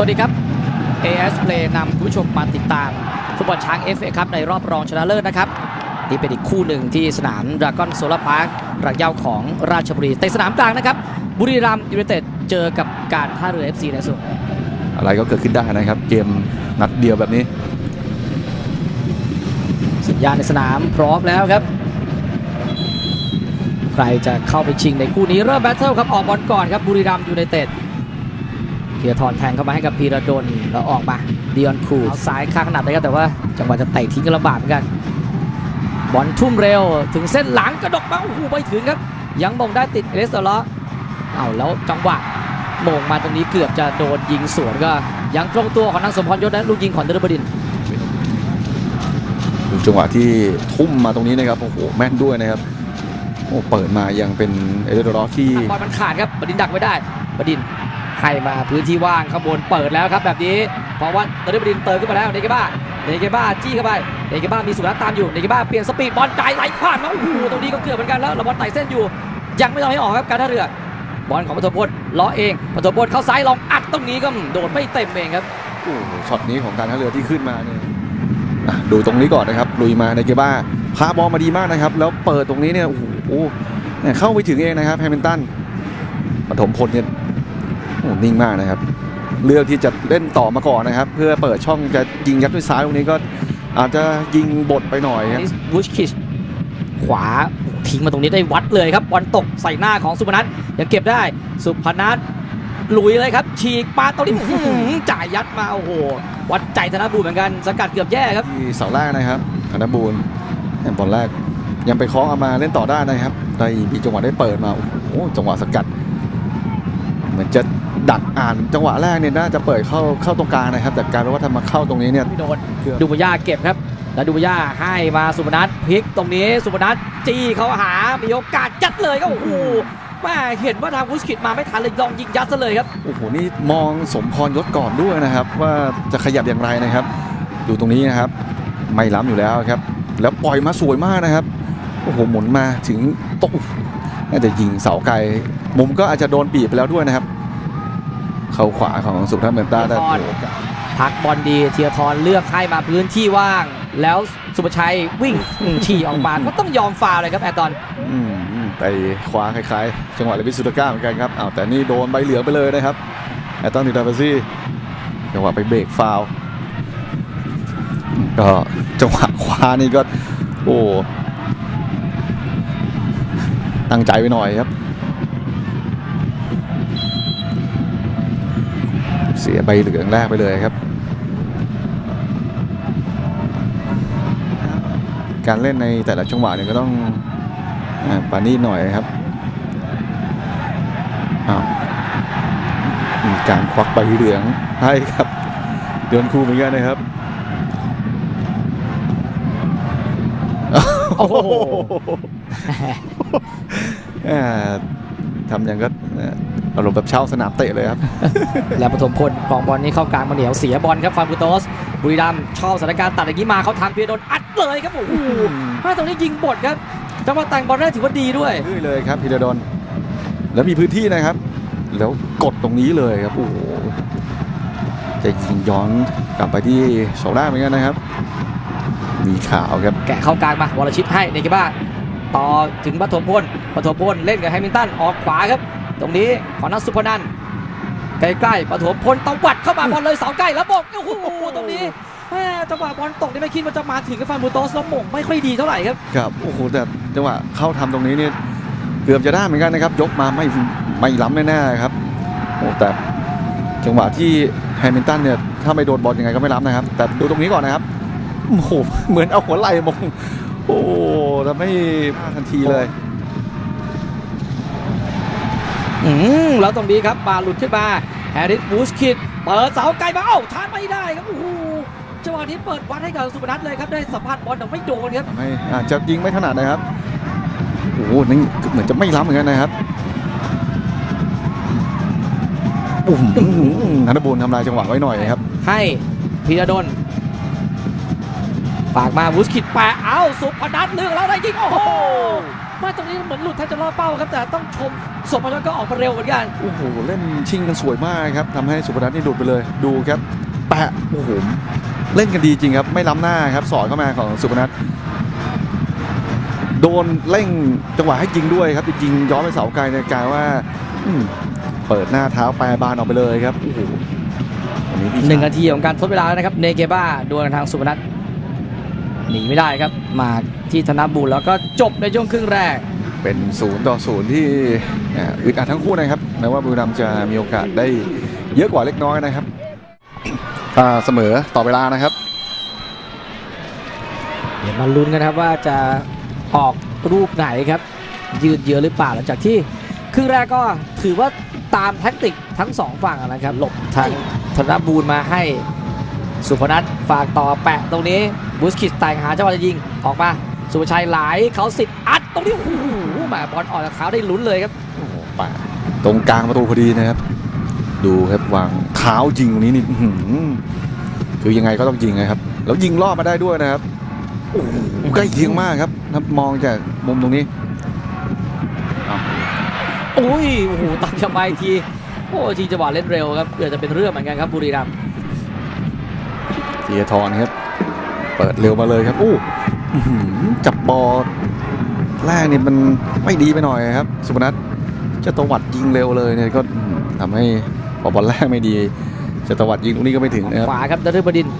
วัสดีครับ AS Play นำคุณผู้ชมมาติดตามฟุตบอลช้าง FA ครับในรอบรองชนะเลิศนะครับนี่เป็นอีกคู่หนึ่งที่สนามดราก้อนโซลาร์พาร์ครักเหย้าของราชบุรีแต่สนามกลางนะครับ บุรีรัมย์ยูไนเต็ดเจอกับการท่าเรือ FC ในส่วนอะไรก็เกิดขึ้นได้นะครับ เกมนัดเดียวแบบนี้ สัญญาณในสนามพร้อมแล้วครับ ใครจะเข้าไปชิงในคู่นี้เริ่มแบทเทิลครับออกบอลก่อนครับบุรีรัมย์ยูไนเต็ด เทียทรแทงเข้ามาให้กับพีระดลแล้วออกมาดิออนคูเอาซ้ายข้างขนาดเลยครับแต่ว่าจังหวะจะเตะทิ้งก็ลำบากเหมือนกันบอลทุ่มเร็วถึงเส้นหลังกระดกมาโอ้โหไม่ถึงครับ ยังมงได้ติดเอเลสเตอร์เลาะเอาแล้วจังหวะมงมาตรงนี้เกือบจะโดนยิงสวนก็ยังตรงตัวของนางสมพรยศและลูกยิงของนฤบดินทร์ดูจังหวะที่ทุ่มมาตรงนี้นะครับโอ้โหแม่นด้วยนะครับโอ้เปิดมายังเป็นเอเดอร์รอที่บอลมันขาดครับบดินทร์ดักไว้ได้บดินทร์ ให้มาพื้นที่ว่างข้างบนเปิดแล้วครับแบบนี้ เพราะว่านฤบดินเติมขึ้นมาแล้วเนเกบ้าเนเกบ้าจี้เข้าไปเนเกบ้ามีสุรัตตามอยู่เนเกบ้าเปลี่ยนสปีดบอลไกลไหลผ่านมาโอ้โหตรงนี้ก็เกือบเหมือนกันแล้วแล้วบอลไต่เส้นอยู่ ยังไม่ทำให้ออกครับการท่าเรือบอลของปฐมพลล้อเองปฐมพลเข้าซ้ายลองอัดตรงนี้ก็โดดไม่เต็มเองครับโอ้โหช็อตนี้ของการท่าเรือที่ขึ้นมาเนี่ยอะดูตรงนี้ก่อนนะครับลุยมาในเกบ้าพาบอลมาดีมากนะครับ แล้วเปิดตรงนี้เนี่ยโอ้โหเนี่ยเข้าไปถึงเองนะครับแฮมิลตันปฐมพลเนี่ย นิ่งมากนะครับ เลือกที่จะเล่นต่อมาก่อนนะครับ เพื่อเปิดช่องจะยิงยัดด้วยซ้ายตรงนี้ก็อาจจะยิงบดไปหน่อยครับนิสบูชคิชขวาทิ้งมาตรงนี้ได้วัดเลยครับบอลตกใส่หน้าของสุพนัทยังเก็บได้สุพนัทลุยเลยครับ ฉีกปาตรงนี้อื้อหือจ่ายยัดมาโอ้โหวัดใจธนบูรณ์เหมือนกันสกัดเกือบแย่ครับที่เสาแรกนะครับธนบูรณ์เนี่ยบอลแรก ยังไปเคาะเอามาเล่นต่อได้นะครับได้มีจังหวะได้เปิดมาโอ้โหจังหวะสกัด เหมือนจะ ดักอ่านจังหวะแรกเนี่ยน่าจะเปิดเข้าเข้าตรงกลางนะครับ แต่กลารเป็นว่าทำมาเข้าตรงนี้เนี่ยไม่โดนเกือบดูบย่าเก็บครับ แล้วดูบย่าให้มาสุพนัทพลิกตรงนี้สุพนัทจี้เขาหามีโอกาสยัดเลยก็โอ้โหแม่เห็นว่าทางบูชคิชมาไม่ทันเลยลองยิงยัดซะเลยครับโอ้โหนี่มองสมพรยศก่อนด้วยนะครับ ว่าจะขยับอย่างไรนะครับ ดูตรงนี้นะครับ ไม่ล้ำอยู่แล้วครับ แล้วปล่อยมาสวยมากนะครับโอ้โหหมุนมาถึงโต๊ะน่าจะยิงเสาไกลมุมก็อาจจะโดนบีบไปแล้วด้วยนะครับ เข้าขวาของสุพนัทเมนต้าได้สุพรโอกาสพักบอลดีเทียทรเลือกให้มาพื้นที่ว่าง แล้วสุภชัยวิ่งอืมฉี่ออกมาก็ต้องยอมฟาวล์เลยครับแอร์ตอนอืมอืมไปขวาคล้ายๆ จังหวะเลวิสซูตาก้าเหมือนกันครับอ้าวแต่นี่โดนใบเหลืองไปเลยนะครับแอตตันติดาเบซี่จังหวะไปเบรกฟาวล์ก็จังหวะขวานี่ก็ โอ้ตั้งใจไปหน่อยครับ เสียใบเหลืองแรกไปเลยครับ การเล่นในแต่ละจังหวะเนี่ยก็ต้องอ่าปานีตหน่อยครับอ้าวมีการควักใบเหลืองให้ครับเดือนคู่เหมือนกันนะครับโอ้โหอ่าทำอย่างก็ อ่าอารมณ์แบบเช่าสนามเตะเลยครับ แล้วปฐมพลของบอลนี้เข้ากลางมาเหนียวเสียบอลครับฟานบูโตส บุรีรัมย์ชอบสถานการณ์ตัดอย่างนี้มาเขาทางเพียโดนอัดเลยครับโอ้โหถ้าตรงนี้ยิงบดครับจังหวะแต่งบอลได้ถือว่าดีด้วยดื้อเลยครับพีระดอนแล้วมีพื้นที่นะครับ แล้วกดตรงนี้เลยครับโอ้โหจะยิงย้อนกลับไปที่โซล่าเหมือนกันนะครับ มีข่าวครับแกะเข้ากลางมาวรชิตให้ในกีบ้าต่อถึงปฐมพลปฐมพลเล่นกับแฮมิลตันออกขวาครับ ตรงนี้ของนัทสุพนันท์ใกล้ๆปฐมพลตวัดเข้ามาบอลเลยเสาใกล้แล้วบอกโอ้โหตรงนี้แม่จังหวะบอลตกนี่ไม่คิดว่าจะมาถึงกับฟานบูโตสแล้วหม่งไม่ค่อยดีเท่าไหร่ครับครับโอ้โหแต่จังหวะเข้าทำตรงนี้เนี่ยเกือบจะได้เหมือนกันนะครับ ยกมาไม่ไม่ล้ำแน่ๆครับโอ้แต่จังหวะที่แฮมิลตันเนี่ยถ้าไม่โดนบอลยังไงก็ไม่ล้ำนะครับ แต่ดูตรงนี้ก่อนนะครับโอ้โหเหมือนเอาหัวไหล่มงโอ้ทำให้พลาดทันทีเลย อืมแล้วตรงนี้ครับบาหลุดขึ้นมาแฮร์ริสบูชคิดเปิดเสาไกลมาเอ้าทานไม่ได้ครับโอ้โหจังหวะนี้เปิดวัดให้กับสุพนัทเลยครับได้สัมผัสบอลแต่ไม่โดนครับทำให้อาจจะยิงไม่ถนัดนะครับโอ้โหนี่เหมือนจะไม่ล้ำเหมือนกันนะครับอุ้มธนบูลทำลายจังหวะไว้หน่อยครับ ให้พีระดลฝากมาบูชคิดแปะเอ้าสุพนัทเลือกแล้วได้ยิงโอ้โห ว่าตรงนี้เหมือนหลุดแทบจะล่อเป้าครับ แต่ต้องชมสมบัติก็ออกมาเร็วเหมือนกันโอ้โหเล่นชิงกันสวยมากครับทำให้สุพนัทนี่หลุดไปเลยดูครับแปะโอ้โหเล่นกันดีจริงครับ ไม่ล้ำหน้าครับ สอดเข้ามาของสุพนัทโดนเร่งจังหวะให้ยิงด้วยครับยิงย้อนไปเสาไกลในกลายว่าอืมเปิดหน้าเท้าแปรบานออกไปเลยครับโอ้โหวันนี้พี่หนึ่งชายนาทีของการทดเวลาแล้วนะครับเนเกบ้าดวลกับทางสุพนัท หนีไม่ได้ครับ มาที่ธนบุญแล้วก็จบในช่วงครึ่งแรก เป็นศูนย์ต่อศูนย์ที่อ่าอึดอัดทั้งคู่นะครับแม้ว่าบุรีรัมย์จะมีโอกาสได้เยอะกว่าเล็กน้อยนะครับอ่าเสมอต่อเวลานะครับ เดี๋ยวมาลุ้นกันนะครับว่าจะออกรูปไหนครับ ยืดเยื้อหรือเปล่าหลังจากที่ครึ่งแรกก็ถือว่าตามแท็กติกทั้งสองฝั่งนะครับ หลบทางธนบูรณ์มาให้ สุพนัทฝากต่อแปะตรงนี้บุสกิสแต่งหาจังหวะจะยิงออกมาสุภชัยไหลเขาสิทธิ์อัดตรงนี้โอ้โหแหมาบอลออกจากเท้าได้ลุ้นเลยครับโอ้โหปะตรงกลางประตูพอดีนะครับ ดูครับวางเท้ายิงตรงนี้นี่อื้อหือคือยังไงก็ต้องยิงนะครับ แล้วยิงรอบมาได้ด้วยนะครับโอ้โหใกล้เคียงมากครับถ้ามองจากมุมตรงนี้อุ้ยโอ้โหตัดกลับมาอีกทีโอ้ทีจังหวะเล่นเร็วครับเกือบจะเป็นเรื่องเหมือนกันครับบุรีรัมย์ เทียทรครับ เปิดเร็วมาเลยครับอู้อื้อหือจับบอลแรกนี่มันไม่ดีไปหน่อยครับ สุพนัทจะตวัดยิงเร็วเลยเนี่ยก็อื้อหือทำให้พอบอลแรกไม่ดี จะตวัดยิงตรงนี้ก็ไม่ถึงนะครับขวาครับดฤบดินทร์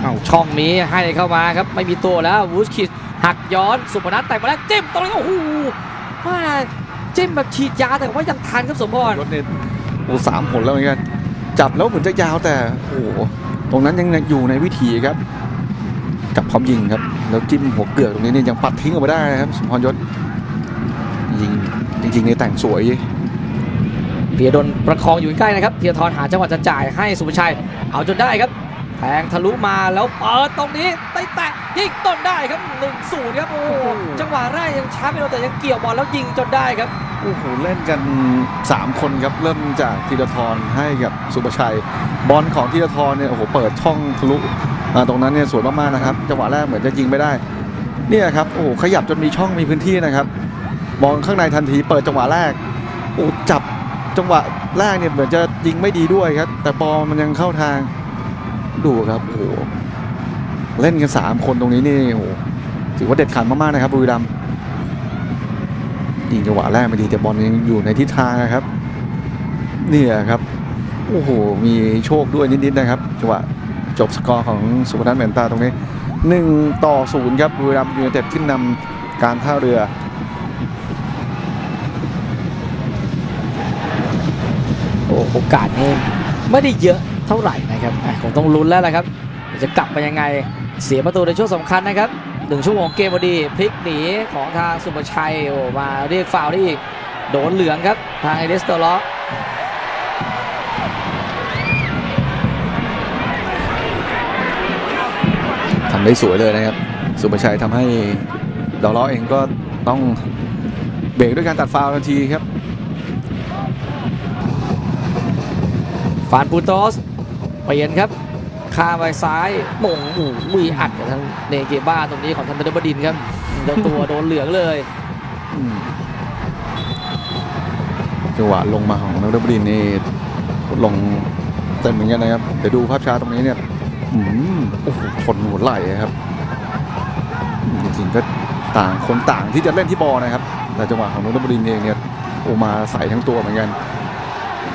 เอาช่องนี้ให้เข้ามาครับ ไม่มีตัวแล้ววูสคิดหักย้อนสุพนัทแต่งมาแล้วจิ้มตรงนี้โอ้โหว่าจิ้มแบบฉีดยาแต่ว่ายังทันครับสมพรรถเนี่ยโอ้สามผลแล้วเหมือนกันจับแล้วเหมือนจะยาวแต่โอ้โห ตรงนั้นยังอยู่ในวิถีครับ กับพร้อมยิงครับ แล้วจิ้มหัวเกือกตรงนี้เนี่ยยังปัดทิ้งออกมาได้ครับสมพรยศยิงจริงๆเนี่ยแต่งสวยเพียดนประคองอยู่ใกล้นะครับเพียทรหาจังหวะจะจ่ายให้สุภชัยเอาจนได้ครับ แทงทะลุมาแล้วเปิดตรงนี้ไต่แตะยิงต้นได้ครับ1นศูนย์ครับโอ้โหจังหวะแรกยังช้าไม่โดนแต่ยังเกี่ยวบอลแล้วยิงจนได้ครับโอ้โหเล่นกัน 3 คนครับเริ่มจากธีรทรให้กับสุประชัย บอลของธีรทรเนี่ยโอ้โหเปิดช่องทะลุมาตรงนั้นเนี่ยสวยมากๆนะครับจังหวะแรกเหมือนจะยิงไม่ได้เนี่ยครับโอ้โหขยับจนมีช่องมีพื้นที่นะครับมองข้างในทันทีเปิดจังหวะแรกโอ้จับจังหวะแรกเนี่ยเหมือนจะยิงไม่ดีด้วยครับ แต่บอลมันยังเข้าทาง ดูครับโอ้โหเล่นกันสามคนตรงนี้นี่โอ้โหถือว่าเด็ดขาดมากๆนะครับบุรีรัมย์ยิงจังหวะแรกไม่ดีแต่บอลยังอยู่ในทิศทางนะครับเนี่ยครับโอ้โหมีโชคด้วยนิดๆนะครับจังหวะจบสกอร์ของสุพนัทเหมนตาตรงนี้1ต่อ0ครับบุรีรัมย์ยูไนเต็ดขึ้นนำการท่าเรือโอ้โอกาสนี่ไม่ได้เยอะเท่าไหร่นะ ครับอะคงต้องลุ้นแล้วแหละครับ จะกลับมายังไงเสียประตูในช่วงสำคัญนะครับหนึ่งชั่วโมงเกมพอดีพลิกหนีของทางสุภชัยโอ้มาเรียกฟาวล์ได้อีกโดนเหลืองครับ ทางเอเดสเตอร์ล็อกทำได้สวยเลยนะครับ สุภชัยทำให้ดอลล้อเองก็ต้องเบรกด้วยการตัดฟาวล์ทันทีครับ ฟานปูโตส เปลี่ยนครับคาไปซ้ายม่งอูมืออัดกับทางเนเกบ้าตรงนี้ของทันเดอร์บดินครับแล้วตัวโดนเหลืองเลยจังหวะลงมาของนักดนตรีนี่ลงเต็มเหมือนกันนะครับเดี๋ยวดูภาพช้าตรงนี้เนี่ยอืมโอ้โหชนหัวไหล่ครับจริงๆก็ต่างคนต่างที่จะเล่นที่บอลนะครับ แต่จังหวะของนักดนตรีเองเนี่ยโอมาใส่ทั้งตัวเหมือนกัน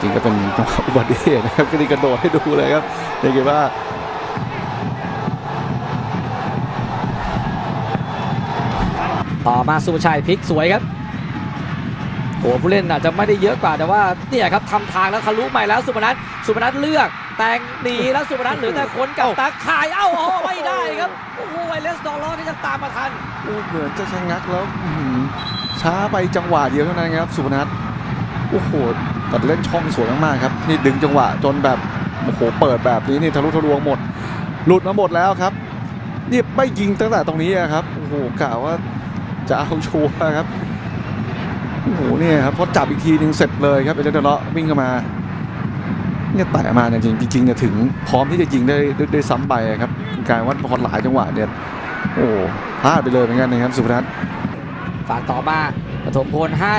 จริงก็เป็นจังหวะอุบัติเหตุนะครับก็นี่กระโดดให้ดูเลยครับเรียกว่าต่อมาสุภชัยพลิกสวยครับโอ้ผู้เล่นอาจจะไม่ได้เยอะกว่าแต่ว่าเนี่ยครับทำทางแล้วทะลุใหม่แล้วสุพนัทสุพนัทเลือก แต่งหนีแล้วสุพนัทหลือแต่คนกับตาข่ายเอ้าอ๋อไม่ได้ครับโอ้โหไวเลสดอลล้อก็ยังตามมาทันเหมือนจะชะงักแล้วช้าไปจังหวะเดียวเท่านั้นครับสุพนัทโอ้โห แต่เล่นช่องสวยมากๆครับนี่ดึงจังหวะจนแบบโอ้โหเปิดแบบนี้นี่ทะลุทะลวงหมด หลุดมาหมดแล้วครับนี่ไม่ยิงตั้งแต่ตรงนี้อะครับโอ้โหกะว่าจะเอาชัวร์ครับโอ้โหเนี่ยครับพอจับอีกทีนึงเสร็จเลยครับเอเดนเดเลาะวิ่งเข้ามาเนี่ยแตะมาเนี่ยจริงจริงเนี่ยถึงพร้อมที่จะยิงได้ได้ซ้ำไปครับกลายว่าพอหลายจังหวะเนี่ยโอ้พลาดไปเลยเหมือนกันนะครับสุพนัทฝากต่อมาปฐมพลให้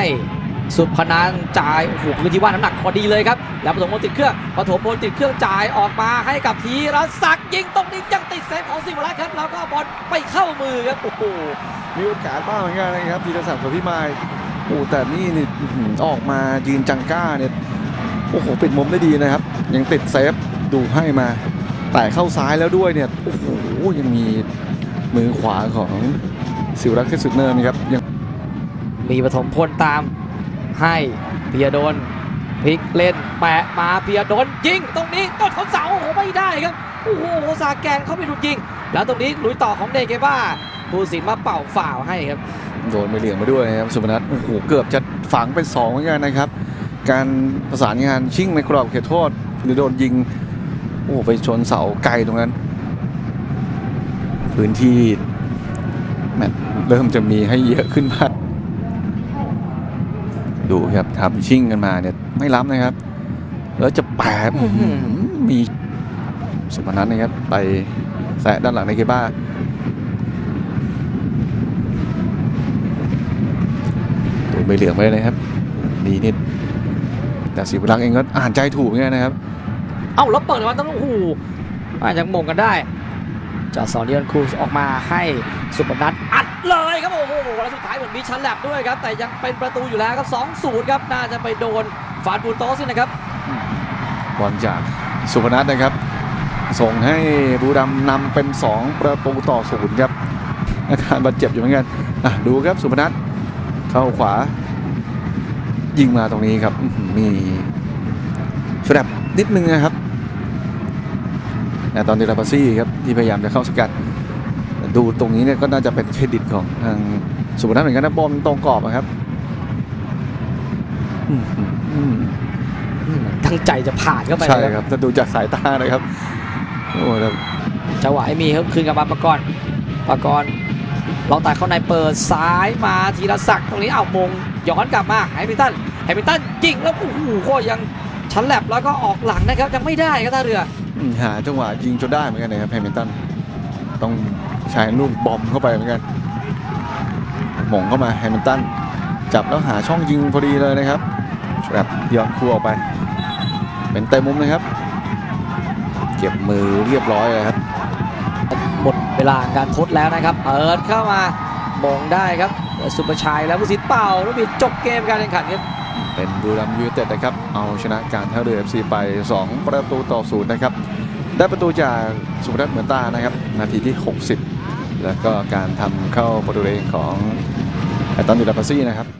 สุพนันจ่ายโอ้โหพื้นที่ว่างน้ำหนักพอดีเลยครับ แล้วปฐมพลติดเครื่องปฐมพลติดเครื่องจ่ายออกมาให้กับธีรศักดิ์ยิงตรงนี้ยังติดเซฟของสิวรักษ์ครับ แล้วก็บอลไปเข้ามือครับโอ้โหมีโอกาสบ้างเหมือนกันนะครับธีรศักดิ์กับพี่มายโอ้แต่นี่นี่อื้อหือออกมายืนจังก้าเนี่ยโอ้โหปิดมุมได้ดีนะครับ ยังติดเซฟดูให้มา แต่เข้าซ้ายแล้วด้วยเนี่ยโอ้โหยังมีมือขวาของสิวรักษ์เทพสุดเนินนะครับยังมีปฐมพลตาม ให้เพียโดนพลิกเล่นแปะมาเพียโดนยิงตรงนี้ต้นของเสาโอ้โหไม่ได้ครับโอ้โหสาแกนเข้าไปดูกยิง แล้วตรงนี้ลุยต่อของเดเกบ้าผู้สินมาเป่าฝ่าวให้ครับโดนไปเหลี่ยงมาด้วยนะครับสุพนัทโอ้โหเกือบจะฝังเป็นสองเหมือนกันนะครับ การประสานงานชิ่งในกรอบเขตโทษหรือโดนยิงโอ้โหไปชนเสาไกลตรงนั้น พื้นที่แมเริ่มจะมีให้เยอะขึ้นมาก ดูครับทำชิ่งกันมาเนี่ยไม่ล้ำนะครับ แล้วจะแปะอื้อหือมีสุพนัทนะครับไปแสะด้านหลังในเกบ้าตัวใบเหลืองไปเลยครับดีนิดแต่สิบลักษณ์เองก็อ่านใจถูกเหมือนกันนะครับ เอ้าแล้วเปิดมาต้องโอ้โหอาจจะมงกันได้ จอดสอนเดียนครูสออกมาให้สุพนัทอัดเลยครับโอ้โหแล้วสุดท้ายเหมือนมีชั้นแลบด้วยครับ แต่ยังเป็นประตูอยู่แล้วครับ2-0ครับน่าจะไปโดนฟานบูโตสินะครับบอลจากสุพนัทนะครับ ส่งให้บูรัมนำเป็น 2 ประตูต่อศูนย์ครับอาการบาดเจ็บอยู่เหมือนกันดูครับสุพนัทเข้าขวา ยิงมาตรงนี้ครับมีชดับนิดนึงนะครับ แต่ตอนเดลาปาซี่ครับที่พยายามจะเข้าสกัด ดูตรงนี้เนี่ยก็น่าจะเป็นเครดิตของทางสุพนัทเหมือนกันนะบอลตรงกรอบอะครับอื้อหืออืมตั้งใจจะผ่านเข้าไปใช่เลยครับถ้าดูจากสายตานะครับโอ้แล้วจังหวะให้มีครับคืนกลับมาปากรปากรเราตัดเข้าในเปิดซ้ายมาธีรศักดิ์ตรงนี้เอามงย้อนกลับมาแฮมิลตันแฮมิลตันยิงแล้วโอ้โหก็ยังชั้นแลบแล้วก็ออกหลังนะครับยังไม่ได้ครับท่าเรืออืม หาจังหวะยิงจนได้เหมือนกันนะครับแฮมิลตันต้องใช้ลูกบอมเข้าไปเหมือนกันหม่งเข้ามาแฮมิลตันจับแล้วหาช่องยิงพอดีเลยนะครับแบบย้อนคู่ออกไป เป็นเต็มมุมนะครับ เก็บมือเรียบร้อยเลยครับหมดเวลาการทดแล้วนะครับเปิดเข้ามามงได้ครับสุประชัยแล้วผู้สิทธิ์เป่า แล้วมีจบเกมการแข่งขันครับ เป็นบุรีรัมย์ยูไนเต็ดนะครับ เอาชนะการท่าเรือ FC ไป 2 ประตูต่อศูนย์นะครับ ได้ประตูจากสุพนัทเหมือนตานะครับ นาทีที่ 60 แล้วก็การทำเข้าประตูเองของแอตตันดิลาปาซี่นะครับ